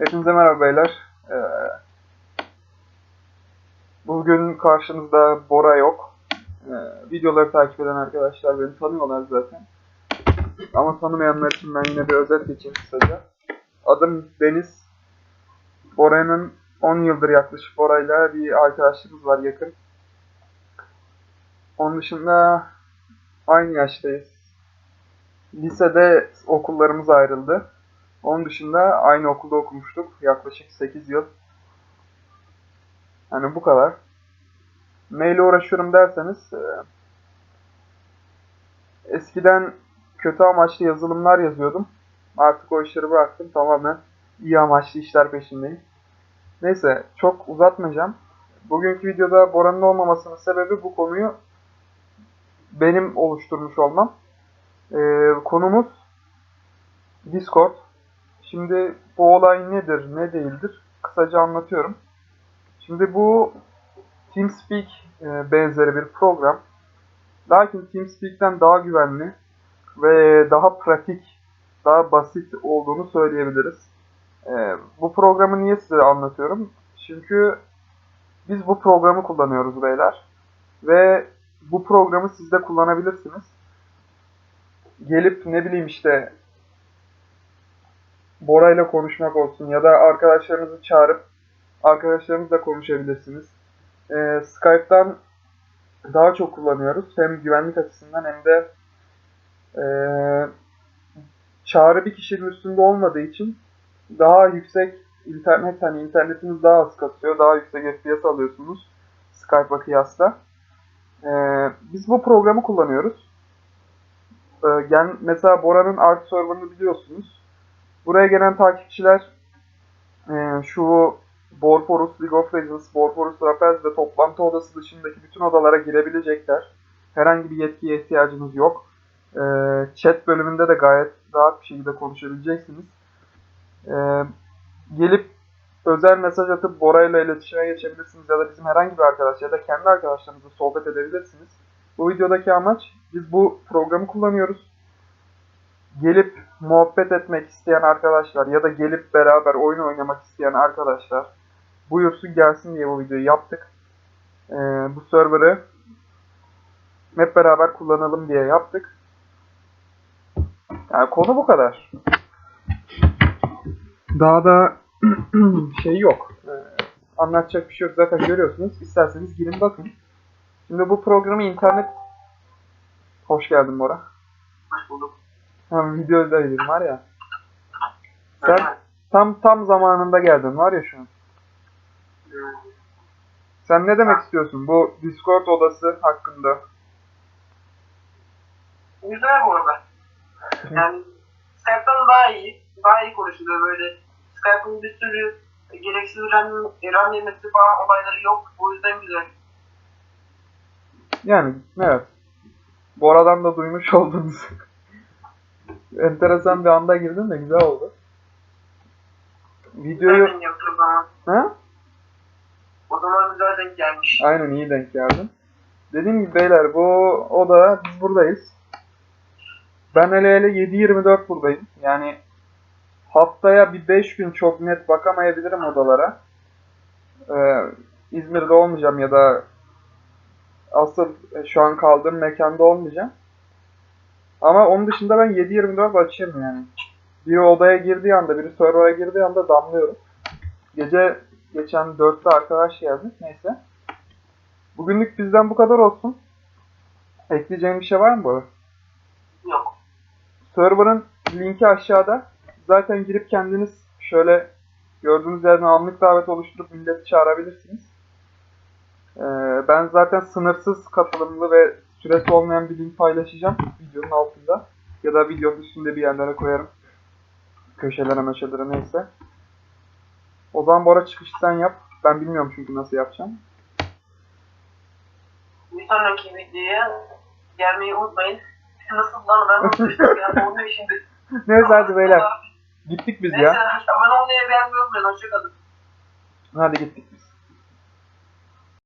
Hepinize merhaba beyler. Ee, bugün karşınızda Bora yok. Ee, videoları takip eden arkadaşlar beni tanıyorlar zaten. Ama tanımayanlar için ben yine bir özet geçeyim kısaca. Adım Deniz. Bora'nın 10 yıldır yaklaşık Bora'yla bir arkadaşlığımız var yakın. Onun dışında aynı yaştayız. Lisede okullarımız ayrıldı. Onun dışında aynı okulda okumuştuk. Yaklaşık 8 yıl. Yani bu kadar. Neyle uğraşıyorum derseniz e, eskiden kötü amaçlı yazılımlar yazıyordum. Artık o işleri bıraktım. Tamamen iyi amaçlı işler peşindeyim. Neyse çok uzatmayacağım. Bugünkü videoda Bora'nın olmamasının sebebi bu konuyu benim oluşturmuş olmam. E, konumuz Discord. Şimdi bu olay nedir, ne değildir? Kısaca anlatıyorum. Şimdi bu TeamSpeak e, benzeri bir program. Lakin TeamSpeak'ten daha güvenli ve daha pratik, daha basit olduğunu söyleyebiliriz. E, bu programı niye size anlatıyorum? Çünkü biz bu programı kullanıyoruz beyler. Ve bu programı siz de kullanabilirsiniz. Gelip ne bileyim işte Bora ile konuşmak olsun ya da arkadaşlarınızı çağırıp arkadaşlarınızla konuşabilirsiniz. Ee, Skype'tan daha çok kullanıyoruz. Hem güvenlik açısından hem de e, çağrı bir kişinin üstünde olmadığı için daha yüksek internet hani internetiniz daha az kasıyor. Daha yüksek FPS alıyorsunuz Skype'a kıyasla. Ee, biz bu programı kullanıyoruz. Ee, gel, mesela Bora'nın Art server'ını biliyorsunuz. Buraya gelen takipçiler e, şu Borforus, League of Legends, Borforus Rapaz ve toplantı odası dışındaki bütün odalara girebilecekler. Herhangi bir yetkiye ihtiyacınız yok. E, chat bölümünde de gayet rahat bir şekilde konuşabileceksiniz. E, gelip özel mesaj atıp Bora ile iletişime geçebilirsiniz ya da bizim herhangi bir arkadaş ya da kendi arkadaşlarınızla sohbet edebilirsiniz. Bu videodaki amaç biz bu programı kullanıyoruz gelip muhabbet etmek isteyen arkadaşlar ya da gelip beraber oyun oynamak isteyen arkadaşlar buyursun gelsin diye bu videoyu yaptık. Ee, bu server'ı hep beraber kullanalım diye yaptık. Yani konu bu kadar. Daha da şey yok. Ee, anlatacak bir şey yok. Zaten görüyorsunuz. İsterseniz girin bakın. Şimdi bu programı internet... Hoş geldin Bora. Hoş bulduk. Tam videodaydım var ya. Sen tam tam zamanında geldin var ya şu an. Sen ne demek istiyorsun bu Discord odası hakkında? Güzel bu arada. Yani Skype'tan daha iyi. Daha iyi konuşuluyor böyle. Skype'ın bir sürü gereksiz RAM, RAM yemesi falan olayları yok. O yüzden güzel. Yani evet. Bora'dan da duymuş oldunuz. Enteresan bir anda girdin de güzel oldu. Videoyu... Güzel o zaman. Ha? O zaman güzel denk gelmiş. Aynen iyi denk geldin. Dediğim gibi beyler bu oda biz buradayız. Ben hele hele 7-24 buradayım. Yani haftaya bir 5 gün çok net bakamayabilirim odalara. Ee, İzmir'de olmayacağım ya da asıl şu an kaldığım mekanda olmayacağım. Ama onun dışında ben 7-24 açığım yani. Biri odaya girdiği anda, biri server'a girdiği anda damlıyorum. Gece geçen dörtte arkadaş geldi. Neyse. Bugünlük bizden bu kadar olsun. Ekleyeceğim bir şey var mı bu? Yok. Server'ın linki aşağıda. Zaten girip kendiniz şöyle gördüğünüz yerden anlık davet oluşturup milleti çağırabilirsiniz. Ee, ben zaten sınırsız katılımlı ve süresi olmayan bir link paylaşacağım videonun altında. Ya da videonun üstünde bir yerlere koyarım. Köşelere meşelere neyse. O zaman Bora çıkışı sen yap. Ben bilmiyorum çünkü nasıl yapacağım. Bir sonraki videoya gelmeyi unutmayın. Nasıl lan ben unutmuştum ya. Şimdi. Neyse hadi beyler. Gittik biz Neyse. ya. Abone olmayı beğenmeyi unutmayın. Hoşçakalın. Hadi gittik.